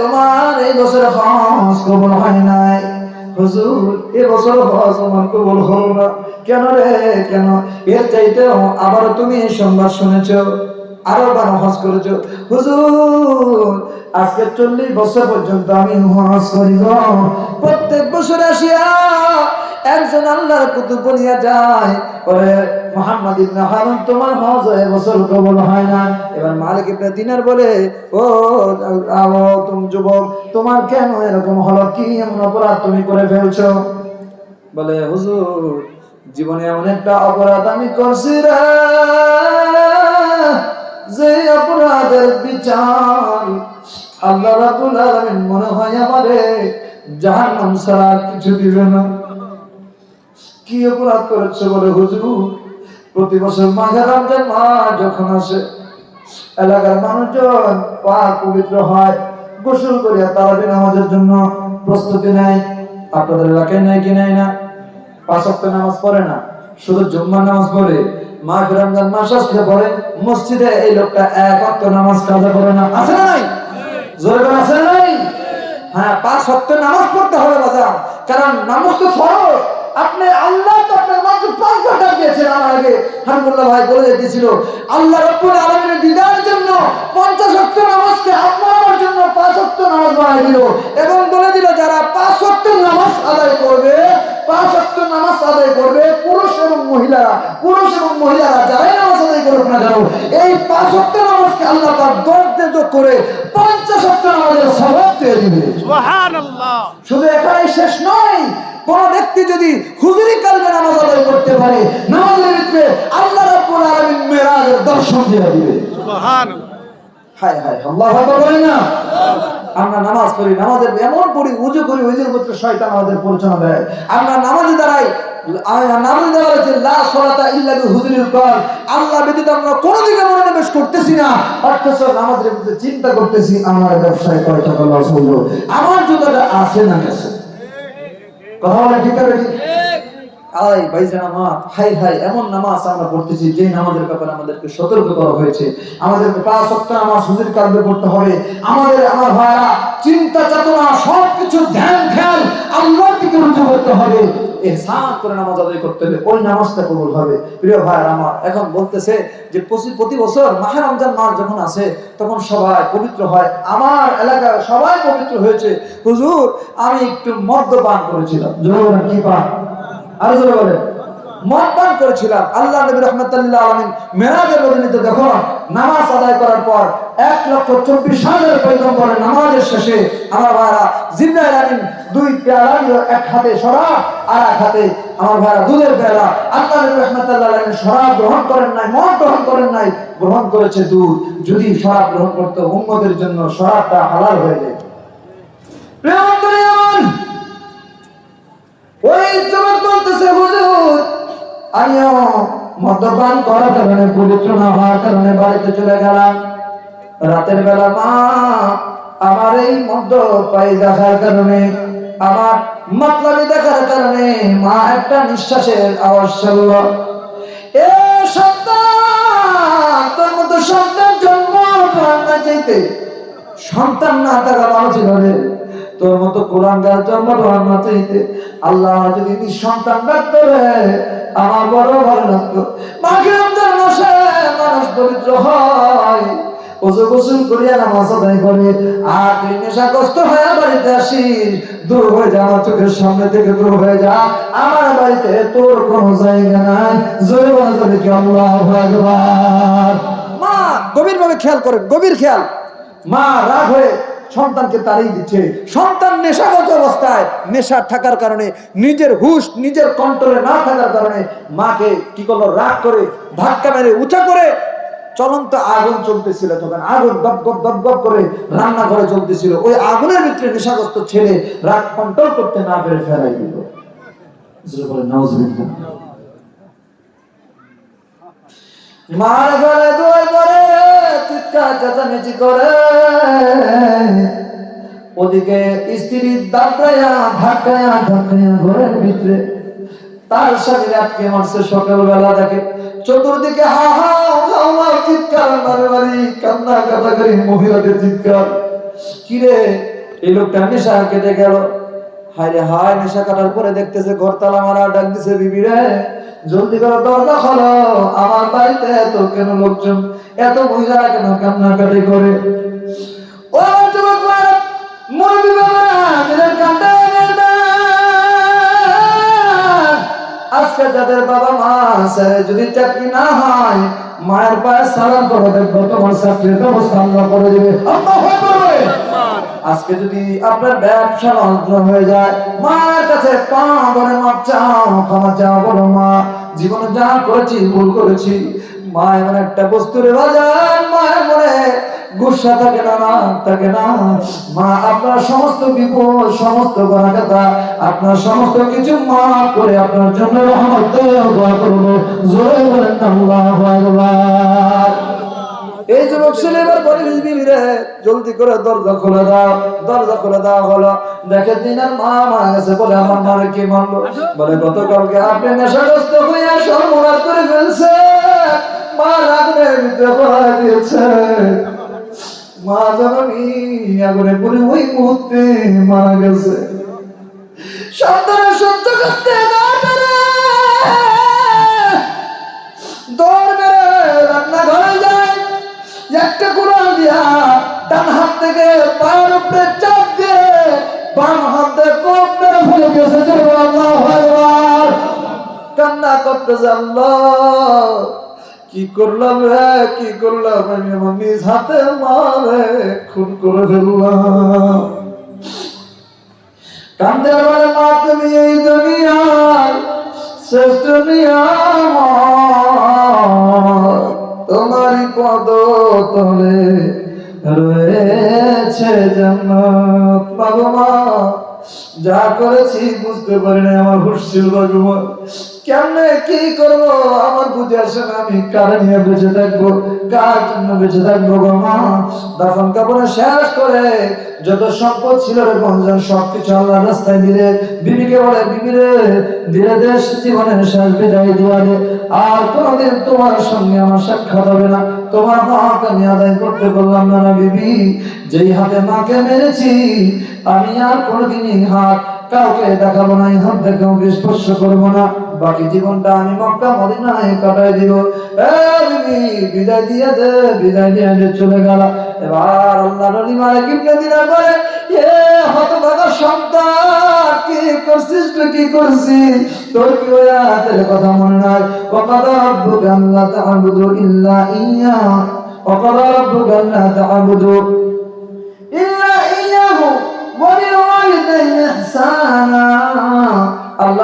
তোমার এই বছর হজ কবুল হয় নাই। হুজুর, এ বছর হজ আমার কবুল হলো না। কেন রে, কেন? এর চাইতে আবার তুমি সংবাদ শুনেছ আরও বারো হজ করেছ। হুজুর, আজকে চল্লিশ বছর পর্যন্ত আমি হজ করিব প্রত্যেক বছর আসিয়া একজন আল্লাহর কুতুব বলিয়া যায়। ওরে মোহাম্মদ ইবনে হারুন, তোমার হজ হয়ে বছর হয় না। এবার মালিক ইবনে দিনার বলে, ও, আও, তুমি যুবক, তোমার কেন এরকম হলো? কি এমন অপরাধ তুমি করে ফেলছো? বলে, হুজুর, জীবনে এমন একটা অপরাধ আমি করছি যে অপরাধের বিচার আল্লাহ আলামিন মনে হয় আমারে জাহান্নাম ছাড়া কিছু দিবে না। কি অপরাধ করেছে বলে, হুজুর? প্রতি বছর মাঝে রমজান মাস যখন আসে, এলাকার মানুষজন পাক পবিত্র হয়, গোসল করিয়া তারাবি নামাজের জন্য প্রস্তুতি নেয়। আপনাদের এলাকায় নেয় কি নেয় না? পাঁচ ওয়াক্ত নামাজ পড়ে না, শুধু জুম্মার নামাজ পড়ে। মাঘ রমজান মাস আসলে পড়ে মসজিদে এই লোকটা এক ওয়াক্ত নামাজ কাজা করে না। আছে না নাই? জোরে করে আছে না নাই? হ্যাঁ পাঁচ ওয়াক্ত নামাজ পড়তে হবে বাজার, কারণ নামাজ তো ফরজ আপনি আল্লাহ তো আপনার মাত্র পাঁচ ঘণ্টা দিয়েছেন আমার আগে হামদুল্লাহ ভাই বলে দিয়েছিল, আল্লাহ রব্বুল আলামিনের দিদার জন্য পঞ্চাশ ওয়াক্ত নামাজকে আপনার জন্য পাঁচ ওয়াক্ত নামাজ বানাই দিল। এবং বলে দিল, যারা পাঁচ ওয়াক্ত নামাজ আদায় করবে পাঁচ ওয়াক্ত নামাজ আদায় করবে পুরুষ এবং মহিলারা পুরুষ এবং মহিলারা যারাই নামাজ আদায় করুক না কেন এই পাঁচ ওয়াক্ত নামাজকে আল্লাহ তার দশ যোগ করে পঞ্চাশ ওয়াক্ত নামাজের স্বভাব দিয়ে দিবে। শুধু এখানেই শেষ নয় কোন ব্যক্তি যদি হুজুরি কালমে নামাজ আদায় করতে পারে নামাজের ভিতরে আল্লাহ রাব্বুল আলামিন মেরাজের দর্শন দিয়ে দিবে। সুবহানাল্লাহ। হায় হায় আল্লাহ আকবার না? আমরা নামাজ পড়ি, নামাজের এমন পড়ি, উজু করি, উজুর ভিতরে শয়তান আমাদের পরিচালনা দেয়। আমরা নামাজে দাঁড়াই আল্লাহ আমরা দিকে মনোনিবেশ করতেছি না। অথচ নামাজের ভিতরে চিন্তা করতেছি, আমার ব্যবসায় আমার জুতাটা আছে না গেছে? কথা বলে ঠিক আছে আমার হাই হাই এমন নামাজ আমরা পড়তেছি যে নামাজের ব্যাপারে আমাদেরকে সতর্ক করা হয়েছে। পাঁচ সপ্তাহ পড়তে হবে। আমাদের, আমার চিন্তা চেতনা, সবকিছু ধ্যান, খেয়াল, আল্লাহর দিকে রুজু করতে হবে। এহসান করে নামাজ আদায় করতে হবে, ওই নামাজটা কবুল হবে। প্রিয় ভাইরা আমার, এখন বলতেছে যে প্রতি- বছর মাহে রমজান মাস যখন আসে, তখন সবাই পবিত্র হয়। আমার এলাকায় সবাই পবিত্র হয়েছে। হুজুর, আমি একটু মদ্যপান করেছিলাম। কি পান? আরও মদ করেছিলাম। আল্লাহ নবী রহমতুল্লাহ আলমিন যখন নামাজ আদায় করার পর এক লক্ষ চব্বিশ হাজার নামাজের শেষে আমার দুই এক হাতে আর এক হাতে আমার দুধের আল্লাহ নবী রহমতুল্লাহ আলমিন গ্রহণ করেন নাই গ্রহণ করেন নাই, গ্রহণ করেছে দুধ। যদি শরাব গ্রহণ করতো উম্মদের জন্য শরাবটা হালাল হয়ে যায়। ওই মদ্যপান করার কারণে পবিত্র না হওয়ার কারণে বাড়িতে চলে গেলাম। রাতের বেলা মা আমার এই মদ্য পাই দেখার কারণে, আমার মাতলামি দেখার কারণে মা একটা নিঃশ্বাসের আওয়াজ শুনল। এ সন্তান, তোর মতো সন্তান জন্ম না চাইতে। সন্তান না থাকা ভালো ছিল রে। তোর মতো কোরআন গাছ জন্ম না চাইতে আল্লাহ যদি নিঃসন্তান রাখতো রে আমার বড় ভালো লাগতো। মাকে রমজান মাসে মানুষ পবিত্র হয়। ওজু গোসল করিয়া নামাজ আদায় করে আর তুই নেশাগ্রস্ত হয়ে বাড়িতে আসিস দূর হয়ে যা আমার চোখের সামনে থেকে দূর হয়ে যা। আমার বাড়িতে তোর কোনো জায়গা নাই। জোরে বলা যাবে কি আল্লাহ মা গভীর ভাবে খেয়াল করেন গভীর খেয়াল। মা রাগ হয়ে সন্তানকে তাড়িয়ে দিচ্ছে। সন্তান নেশাগত অবস্থায়, নেশা থাকার কারণে, নিজের হুশ, নিজের কন্ট্রোলে না থাকার কারণে মাকে কি করল? রাগ করে, ধাক্কা মেরে, উঁচা করে চলন্ত আগুন চলতেছিল তখন আগুন দপ দপ দপ দপ করে রান্নাঘরে চলতেছিল ওই আগুনের ভিতরে নেশাগ্রস্ত ছেলে রাগ কন্ট্রোল করতে না পেরে ফেলাই দিল। মার চিৎকার চেঁচামেচি করে। ওদিকে স্ত্রী ধাক্কায়া ধাক্কায়া ঘরের ভিতরে। তার স্বামীর আটকে মারছে সকালবেলা চতুর্দিকে হা হা চিৎকার মারে মারি কান্না, কাটা করি মহিলাদের চিৎকার। কিরে, এই লোকটা নেশা কেটে গেল? হায় হায় নেশা কাটার পরে দেখতেছে ঘর তালা মারা ডাক দিছে বিবি রে জলদি করে দরজা খোলো আমার বাড়িতে এত কেন লোকজন? এত মহিলারা কেন কান্নাকাটি করে? ও যুবক ভাই, মুরব্বি বাবারা, দিলের কান্না আজকে যাদের বাবা মা আছে যদি চাকরি না হয় মায়ের পায়ে সালাম করে দেখব তোমার চাকরির ব্যবস্থা আল্লাহ করে দিবে। আল্লাহ করবে আজকে যদি আপনার ব্যবসা নষ্ট হয়ে যায়, মায়ের কাছে পা ধরে মাপ চাও, ক্ষমা চাও বলো মা। জীবনে যা করেছি, ভুল করেছি, মা এমন একটা বস্তুর বাজার মায়ের মনে গুসা থাকে না না থাকে না। মা, আপনার সমস্ত বিপদ, সমস্ত গণাকাতা আপনার সমস্ত কিছু মা করে আপনার জন্য রহমত, দোয়া করব জোরে বলেন, আল্লাহু আকবার। এই যুবক ছেলে এবার বলে বিবি রে, জলদি করে দরজা খুলে দাও, দরজা খুলে দাও হলো। দেখে দিনের মা মারা গেছে বলে আমার মারে কি মারলো? বলে, গতকালকে আপনি নেশাগ্রস্ত হইয়া সর্বনাশ করে ফেলছে। মা দিয়েছে। মা জননী, আগুনে ওই মুহূর্তে মারা গেছে। সন্তানের সহ্য করতে না পেরে। দৌড় একটা কুড়াল দিয়া ডান হাত থেকে পায়ের উপরে চাপ দিয়ে বাম হাত কোপ গেছে কান্না করতেছে আল্লাহ। কি করলাম রে, কি করলাম? আমি আমার নিজ হাতে মারে খুন করে ফেললাম। কান্দে আমার মা তুমি এই দুনিয়ার শ্রেষ্ঠ নিয়ামত তলে রয়েছে জান্নাত। বাবা মা যা করেছি বুঝতে পারি না আমার হুশ ছিল কেমনে কি করব? আমার বুঝে আসে না, আমি কার নিয়ে বেঁচে থাকব? কার জন্য বেঁচে থাকব মা? দাফন কাপড়ে শেষ করে যত সম্পদ ছিল রে বন্ধন সবকিছু আল্লাহ রাস্তায় দিলে। বিবিকে বলে, বিবি রে, ধীরে দেশ জীবনের শেষ বিদায় দিয়া দে। আর কোনোদিন তোমার সঙ্গে আমার সাক্ষাৎ হবে না। তোমার হক আমি আদায় করতে বললাম না না বিবি। যেই হাতে মাকে মেরেছি, আমি আর কোনোদিনই হাত কাউকে দেখাবো না, এই হাত দেখে স্পর্শ করব না। বাকি জীবনটা আমি মক্কা, মদিনায় কাটাই দিব। বিদায় দিয়ে দে, বিদায় দিয়ে দে চলে গেল। এবার আল্লাহ নবী মালিক ইবনে দিনার বলে, এ হতভাগা সন্তান, কি করছিস তুই, কি করছিস? তোর কি ওই আয়াতের কথা মনে নাই? ওয়াকাদা রাব্বুকা আল্লা তা'বুদু ইল্লা ইয়্যা ওয়াকাদা রাব্বুকা আল্লা তা'বুদু।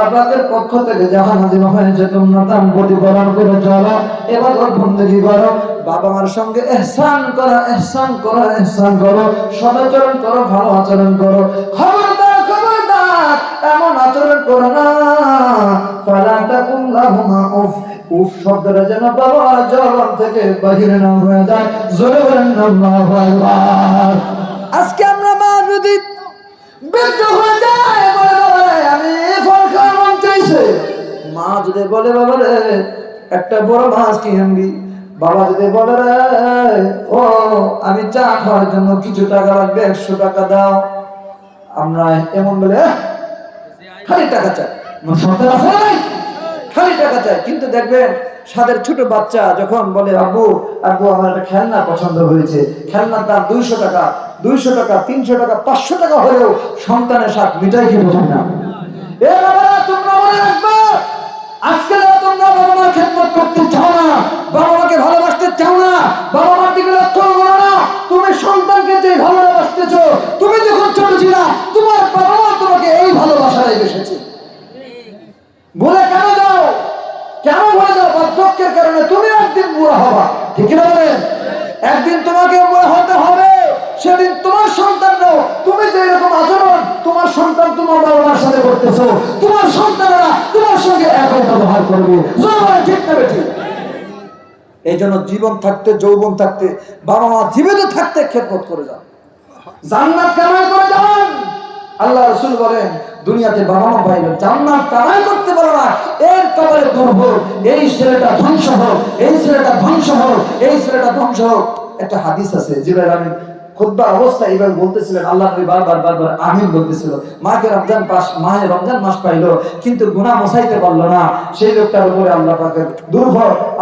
আল্লাহ পাকের পক্ষ থেকে যাহা নাজিল হয়েছে তোমরা তার প্রতিপালন করে চলো, এবার বন্দী করো, বাবা মার সঙ্গে এহসান করো এহসান করো এহসান করো, সদাচরণ করো, ভালো আচরণ করো। খবরদার খবরদার, এমন আচরণ করো না। ফালা তাকুম লাহুমা উফ উফ শব্দটা যেন বাবার জবান থেকে বাহিরে না হয়ে যায়। জোরে বলেন, আল্লাহু আকবার। আজকে আমরা মা যদি বৃদ্ধ হয়ে যায় মা যদি বলে, বাবা রে, একটা বড় মাছ কি আনবি। বাবা যদি বলে, রে, ও, আমি চা খাওয়ার জন্য কিছু টাকা লাগবে, একশো টাকা দাও। আমরা এমন বলে খালি টাকা চাই? খালি টাকা চাই। কিন্তু দেখবেন, সাদের ছোট বাচ্চা যখন বলে, আব্বু আব্বু, আমার একটা খেলনা পছন্দ হয়েছে। খেলনার দাম দুইশো টাকা দুইশো টাকা, তিনশো টাকা, পাঁচশো টাকা হলেও সন্তানের সাথ মিটাই খেতে চায় না। তোমরা মনে রাখবে আজকে যারা তোমরা বাবা মার খেদমত করতে চাও না বাবা মাকে ভালোবাসতে চাও না বাবা মার দিকে লক্ষ্য করো না? তুমি সন্তানকে যে ভালোবাসতেছো, তুমি যখন ছোট ছিলা, তোমার বাবা মা তোমাকে এই ভালোবাসায় বেসেছে ভুলে কেন যাও? কেন ভুলে যাও? বার্ধক্যের কারণে তুমি একদিন বুড়া হবা। ঠিক না বলেন? একদিন তোমাকে বুড়া হতে হবে, সেদিন তোমার সন্তানরাও তুমি যে এরকম আচরণ তোমার সন্তান তোমার বাবা মার সাথে করতেছো। তোমার সন্তানরা তোমার সঙ্গে একই ব্যবহার করবে। ঠিক না এই জন্য জীবন থাকতে যৌবন থাকতে বাবা মা জীবিত থাকতে খেদমত করে যাও। জান্নাত কামাই করে যান আল্লাহ রসুল বলেন দুনিয়াতে বাবা মা পাইবে জান্নাত কামাই করতে পারো না। এর কবরে দুর্ভোগ এই ছেলেটা ধ্বংস হোক এই ছেলেটা ধ্বংস হোক এই ছেলেটা ধ্বংস হোক। একটা হাদিস আছে যেটা আমি খুদ্বার অবস্থা এইভাবে বলতেছিলেন আল্লাহ নবী বারবার বারবার আমিন বলতেছিল। মাকে রমজান মাহে রমজান মাস পাইলো কিন্তু গুনাহ মোছাইতে পারল না। সেই লোকটার উপরে আল্লাহ পাকের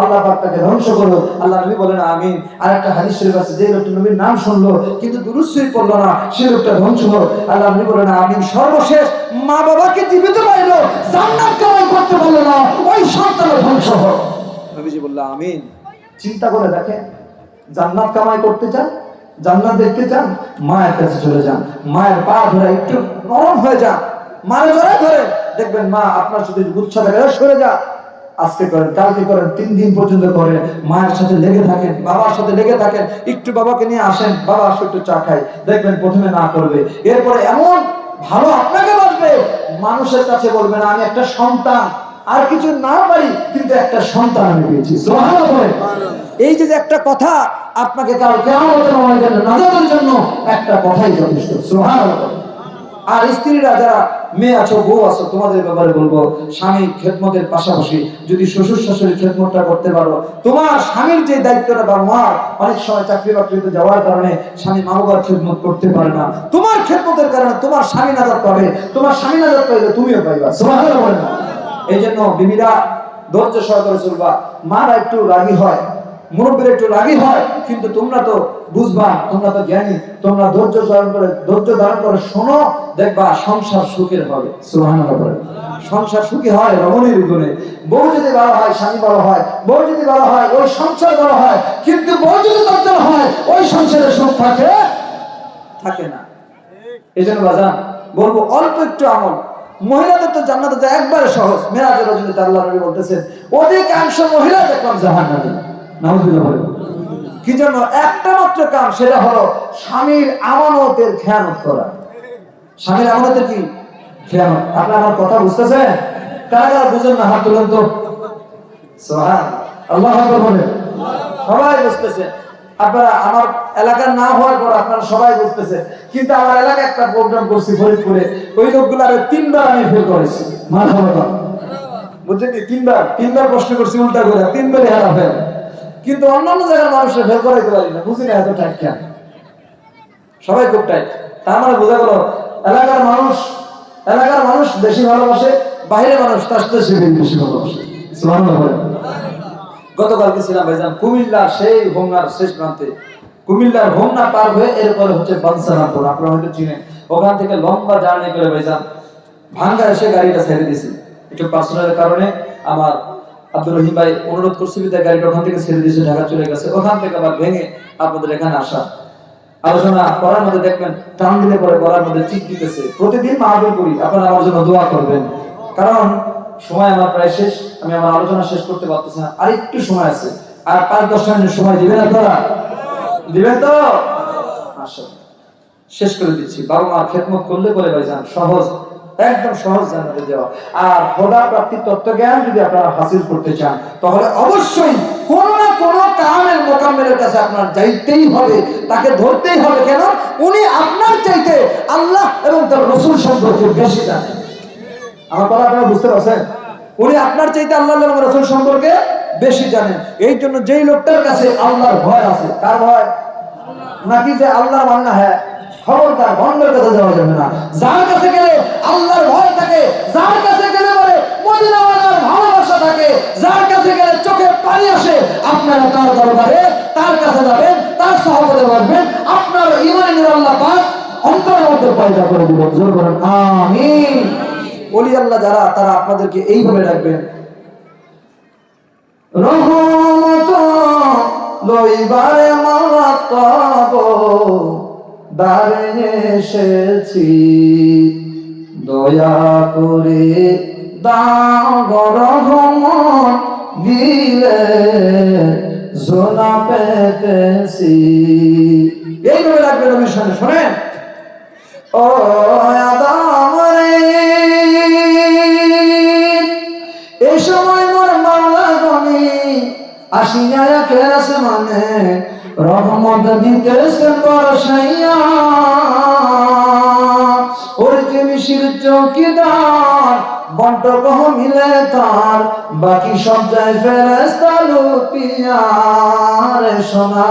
আল্লাহ পাক তাকে ধ্বংস করল। আল্লাহ নবী বলেন আমিন। আর একটা হাদিস শরীফ আছে যে লোকটা নবীর নাম শুনলো কিন্তু দুরুশ্বরী পড়ল না সেই লোকটা ধ্বংস হলো। আল্লাহ নবী বলেন আমিন। সর্বশেষ মা বাবাকে জীবিত পাইলো জান্নাত কামাই করতে পারল না ওই সন্তানের ধ্বংস হলো। নবীজি বলল আমিন। চিন্তা করে দেখেন জান্নাত কামাই করতে চান জান্নাত দেখতে চান, মায়ের কাছে চলে যান। মায়ের পা ধরে একটু নরম হয়ে যান। মায়ের ধরে ধরে দেখবেন, মা আপনার সাথে গুচ্ছা থাকে সরে যা আজকে করেন, কালকে করেন, তিন দিন পর্যন্ত করেন। মায়ের সাথে লেগে থাকেন, বাবার সাথে লেগে থাকেন। একটু বাবাকে নিয়ে আসেন, বাবা আসো একটু চা খাই দেখবেন প্রথমে না করবে। এরপরে এমন ভালো আপনাকে বাসবে, মানুষের কাছে বলবেন আমি একটা সন্তান। আর কিছু না পারি, কিন্তু একটা সন্তান আমি পেয়েছি। এই যে একটা কথা, আপনাকে কাল কেমন নাজাতের জন্য একটা কথাই যথেষ্ট। সুবহানাল্লাহ। আর স্ত্রীরা যারা মেয়ে আছো, বউ আছো, তোমাদের ব্যাপারে বলব স্বামী খেদমতের পাশাপাশি যদি শ্বশুর শাশুড়ি খেদমতটা করতে পারো, তোমার স্বামীর যে দায়িত্বটা বা মার, অনেক সময় চাকরি বাকরিতে যাওয়ার কারণে স্বামী মা বাবার খেদমত করতে পারে না। তোমার খেদমতের কারণে তোমার স্বামী নাজাত পাবে, তোমার স্বামী নাজাত পাইলে তুমিও পাইবা। এই জন্য বিবিরা, ধৈর্য সহকারে চলবা। মারা একটু রাগী হয়। মুরব্বীর একটু রাগী হয়, কিন্তু তোমরা তো বুঝবা, তোমরা তো জ্ঞানী, তোমরা ধৈর্য ধারণ করে, ধৈর্য ধারণ করে শোনো, দেখবা সংসার সুখের হবে। সংসার সুখী হয় রমণীর গুণে। বউ যদি ভালো হয়, স্বামী ভালো হয়, বউ যদি ভালো হয়, ওই সংসার ভালো হয়, কিন্তু বউ যদি তর্জন হয়, ওই সংসারে সুখ থাকে থাকে না। এই জন্য বাজান, বলব অল্প একটু আমল। মহিলাদের তো জান্নাতে যায় একবারে সহজ। মেরাজের রজনীতে আল্লাহ নবী বলতেছেন, অধিকাংশ মহিলা দেখলাম জাহান্নামে। কি জন্য? একটা মাত্র কাম সেটা হলো স্বামীর আমানতের খেয়ানত করা। স্বামীর আমানতের কি? আপনি আমার কথা বুঝতেছেন? কারা কারা বুঝেন না? হাত তুলেন তো। আল্লাহ বলেন। সবাই বুঝতেছে। আপনারা, আমার এলাকার না হওয়ার পর আপনারা সবাই বুঝতেছে। কিন্তু আমার এলাকায় একটা প্রোগ্রাম করছি ফরিদপুরে। ওই লোকগুলো আরও তিনবার আমি ফেল করেছি। মাথা? তিনবার। তিনবার প্রশ্ন করছি, উল্টা করে। তিনবারই হারা ফেল কিন্তু অন্যান্য জায়গার মানুষের ফেল করাইতে পারি না। বুঝি না এত টাইট কেন? সবাই খুব টাইট তার মানে বোঝা গেল, এলাকার মানুষ এলাকার মানুষ বেশি ভালোবাসে, বাইরের মানুষ তার সে বেশি ভালোবাসে। গতকালকে ছিলাম ভাইজান কুমিল্লা সেই হোমনার শেষ প্রান্তে। কুমিল্লার হোমনা পার হয়ে এরপরে হচ্ছে বানসারামপুর। আপনারা হয়তো চিনেন। ওখান থেকে লম্বা জার্নি করে ভাইজান ভাঙ্গা এসে গাড়িটা ছেড়ে দিয়েছি। একটু পার্সোনালের কারণে আমার আব্দুর রহিম ভাই, অনুরোধ করছি বিদায়, গাড়িটা ওখান থেকে ছেড়ে দিয়েছে, ঢাকা চলে গেছে। ওখান থেকে আবার ভেঙে আপনাদের এখানে আসা। আলোচনা করার মধ্যে দেখবেন, টান দিলে পরে করার মধ্যে চিক দিতেছে। প্রতিদিন মাহবিল করি, আপনারা আমার জন্য দোয়া করবেন। কারণ, সময় আমার প্রায় শেষ, আমি আমার আলোচনা শেষ করতে পারতেছি না। আর একটু সময় আছে। আর পাঁচ দশ মিনিট সময় দিবেন আপনারা? দিবেন তো? আসো শেষ করে দিচ্ছি। বাবা মা খেদমত করলে বলে ভাইজান, সহজ। একদম সহজ জানাতে দেওয়া আর খোদা প্রাপ্তির তত্ত্ব জ্ঞান যদি আপনারা হাসিল করতে চান, তাহলে অবশ্যই কোন না কোন কামের মোকাম্মেলের কাছে আপনার যাইতেই হবে, তাকে ধরতেই হবে। কেন? উনি আপনার চাইতে আল্লাহ এবং তার রসুল সম্পর্কে বেশি জানেন। আমার কথা আপনারা বুঝতে পারছেন? উনি আপনার চাইতে আল্লাহ এবং রসুল সম্পর্কে বেশি জানেন। এই জন্য যেই লোকটার কাছে আল্লাহর ভয় আছে কার ভয় নাকি যে আল্লাহ মান্না হ্যাঁ? খবরদার ভণ্ডের কাছে যাওয়া যাবে না। যার কাছে গেলে আল্লাহর ভয় থাকে, যার কাছে গেলে পরে মদিনাওয়ালার ভালোবাসা থাকে, যার কাছে গেলে চোখে পানি আসে, আপনারা তার দরবারে তার কাছে যাবেন, তার সহপদে বসবেন, আপনার ইমানের আল্লাহ পাক অন্তরের মধ্যে পয়দা করে দিবেন। জোর করেন আমিন। ওলি আল্লাহ যারা, তারা আপনাদেরকে এইভাবে রাখবেন রহমত লইবারে মাতাব দারে এসেছি। দয়া করে দাও গরহমত দিলে জোনা পেতেছি। এইভাবে রাখবেন রবির সঙ্গে শোনেন। ও আদাম রে এই সময় মোর মাওলা গনি, আসিয়া কেরাস মানে রহমত দিতে বরসাইয়া ওর তুমি পুলিশের চৌকিদার বন্টক মিলে তার। বাকি সব যায় ফেরেস্তা রে সোনা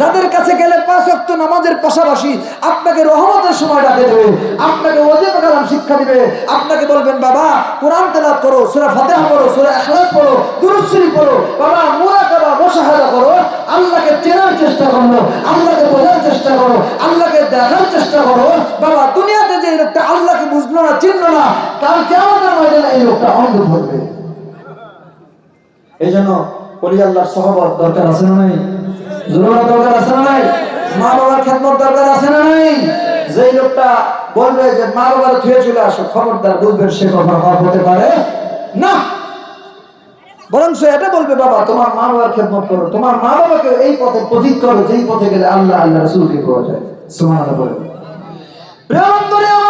যাদের কাছে গেলে পাঁচ ওয়াক্ত নামাজের পাশাপাশি আপনাকে রহমতের সময় ডাকে দেবে, আপনাকে ওজিব কালাম শিক্ষা দিবে, আপনাকে বলবেন, বাবা, কোরআন তেলাত করো, সূরা ফাতিহা পড়ো, সূরা পড়ো, দুরূদ শরীফ পড়ো। বাবা, মুরাকাবা, মুশাহাদা করো। আল্লাহকে চেনার চেষ্টা করো, আল্লাহকে বোঝার চেষ্টা করো, আল্লাহকে দেখার চেষ্টা করো। বাবা দুনিয়াতে যে লোকটা আল্লাহকে বুঝলো না, চিনলো না কালকে আমাদের ময়দানে এই লোকটা অন্ধ ধরবে এই জন্য অলি আল্লাহর সহবত দরকার আছে না নাই? জরুরত দরকার আছে না নাই? মা বাবার খেদমত দরকার আছে না নাই? যেই লোকটা বলবে যে মা বাবার ধুয়ে চলে আসো, খবরদার বুঝবেন সে কখন হক হতে পারে না। বরং সে এটা বলবে, বাবা, তোমার মা বাবার খেদমত করো। তোমার মা বাবাকে এই পথে পথিক করো, যেই পথে গেলে আল্লাহ আল্লাহ রসুলকে পাওয়া যায়। সুবহানাল্লাহ বলে প্রেমন্তরে আমার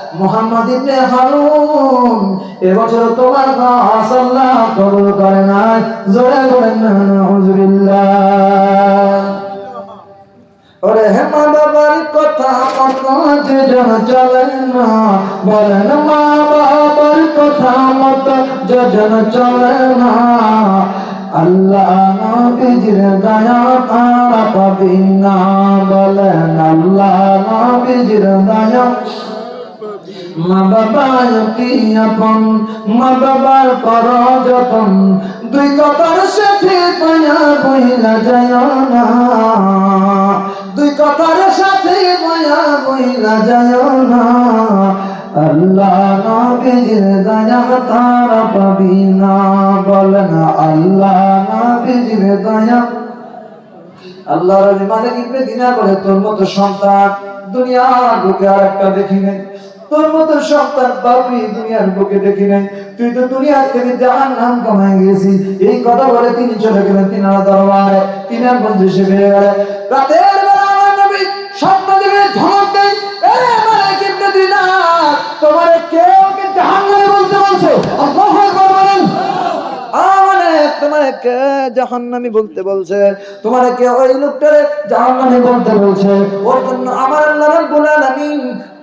মোহাম্মদ ইবনে হারুন। এবছর তোমার গাছ আল্লাহ কবুল করে না জোরে বলেন না নাউজুবিল্লাহ। ওরে হেমা বাবার কথা মত যেজন চলেন না। বলেন, মা বাবার কথা মত যেজন চলে না। আল্লাহ নবীজির দয়া তারা পাবি না। বলেন, আল্লাহ নবীজির দয়া মা বাবার কি আপন? মা বাবার কর যতন দুই কথার সাথে পায়া বইলা যায় না। দুই কথার সাথে পায়া বইলা যায় না। আল্লাহ নবীজির দয়া তারা পাবি না। বলেন আল্লাহ নবীজির দয়া। আল্লাহর আলী মালিক ইবনে দিনার বলে, তোর মতো সন্তান দুনিয়া বুকে আর একটা দেখি নাই। তোর মতো সন্তান বাপি দুনিয়ার বুকে দেখি নাই। তুই তো দুনিয়ার থেকে জাহান নাম কামাই গেছি এই কথা বলে তিনি চলে গেলেন তিনার দরবারে। তিনার বন্ধু সে বেড়ে আমার তোমার কে কে জাহান্নামি বলতে বলছে? তোমার কে ওই লোকটারে জাহান্নামি বলতে বলছে? ওর জন্য আমার আল্লাহ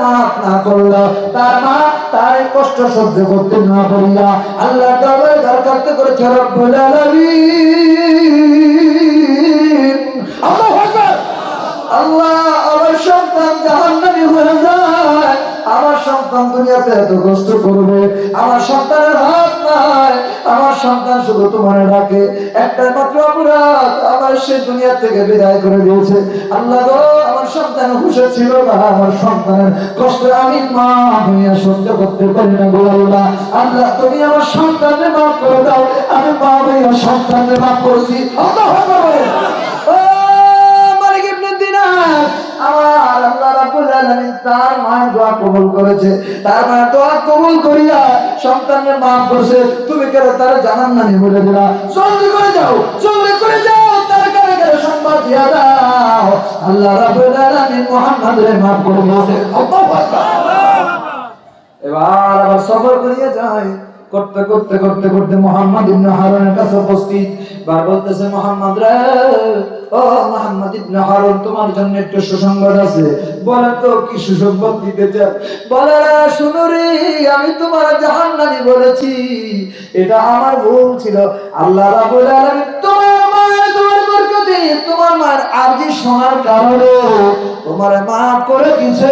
মাফ না করল। তার মা কষ্ট সহ্য করতে না আল্লাহ করেছে, রব্বুল আলামিন। আল্লাহু আমার সন্তান হয়ে যায়। আমার সন্তান দুনিয়াতে এত কষ্ট করবে। আমার সন্তানের আমার সন্তান শুধু তোমার ডাকে একটা মাত্র অপরাধ আমার সে দুনিয়া থেকে বিদায় করে দিয়েছে। আল্লাহ গো, আমার সন্তান হুশে ছিল না, আমার সন্তানের কষ্ট আমি মা দুনিয়া সহ্য করতে পারি না গো আল্লাহ। আল্লাহ, তুমি আমার সন্তানের মাফ করে দাও, আমি মা হইয়া সন্তানের মাফ করেছি। আল্লাহ হতে বলেন। তার মায়ের দোয়া কবুল করেছে। তার মায়ের দোয়া কবুল করিয়া সন্তানের মা তুমি কেন তার জানান বলে দিলা জলদি করে যাও, জলদি করে যাও এবার আবার সফর করিয়া যায়। করতে করতে করতে করতে মোহাম্মদ ইবনে হারুনের কাছে উপস্থিত। বার বলতেছে, মোহাম্মদ রে, ও মোহাম্মদ ইবনে হারুন, তোমার জন্য একটু সুসংবাদ আছে। বলে তো, কি সুসংবাদ দিতে চাও? বলে শুনো রে, আমি তোমার জাহান্নামী বলেছি। এটা আমার ভুল ছিল। আল্লাহ রাব্বুল আলামিন তোমার মায়ের দোয়ার বরকতে কারণে তোমার মাফ করে দিয়েছে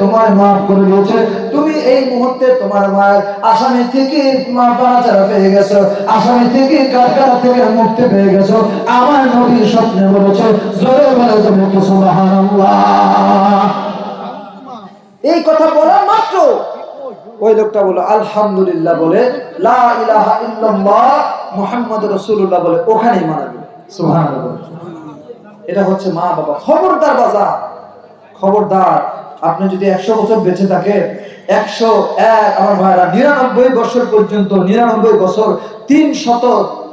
তোমার মাফ করে দিয়েছে। তুমি এই মুহূর্তে তোমার মায়ের আসামি থেকে পেয়ে গেছো, আসামি থেকে কারখানা থেকে মুক্তি পেয়ে গেছো। আমার নবী স্বপ্নে বলেছে, জোরে বলে তুমি এই কথা মাত্র ওই লোকটা বলে আলহামদুলিল্লাহ বলে, লা ইলাহা ইল্লাল্লাহ মুহাম্মাদুর রাসূলুল্লাহ বলে, ওখানেই মারা গেল। এটা হচ্ছে মা বাবা। খবরদার বাজা খবরদার, আপনি যদি একশো বছর বেঁচে থাকে একশো এক আমার ভাইরা, নিরানব্বই বছর পর্যন্ত, নিরানব্বই বছর, তিন শত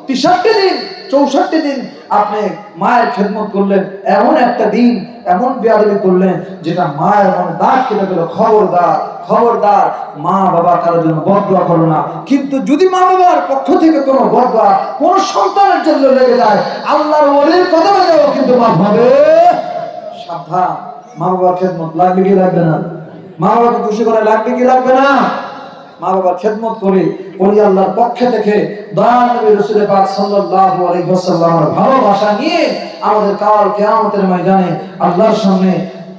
তেষট্টি দিন, চৌষট্টি দিন আপনি মায়ের খেদমত করলেন, এমন একটা দিন এমন বেয়াদবি করলেন যেটা মা মানে দাগ কেটে গেল খবরদার খবরদার, মা বাবা কারোর জন্য বদয়া করো না। কিন্তু যদি মা বাবার পক্ষ থেকে কোনো বদয়া কোন সন্তানের জন্য লেগে যায়, আল্লাহর ওলির কদমে যাও কিন্তু মাফ হবে সাবধান, মা বাবার খেদমত লাগবে কি লাগবে না? মা বাবাকে খুশি করে লাগবে কি লাগবে না? মা বাবার খেদমত করে ওলি আল্লাহর পক্ষে থেকে দয়াল নবী রাসূলের পাক সাল্লাল্লাহু আলাইহি ওয়াসাল্লামের ভালোবাসা নিয়ে আমাদের কাল কিয়ামতের ময়দানে আল্লাহর সামনে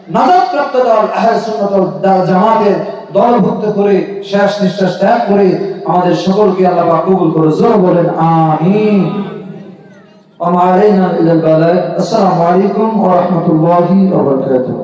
নাজাত প্রাপ্ত দল আহলে সুন্নাত ওয়াল জামাতের দলভুক্ত করে শেষ নিঃশ্বাস ত্যাগ করে আমাদের সকলকে আল্লাহ পাক কবুল করে জোর বলেন আমিন وما علينا إلا البلاغ السلام عليكم ورحمة الله وبركاته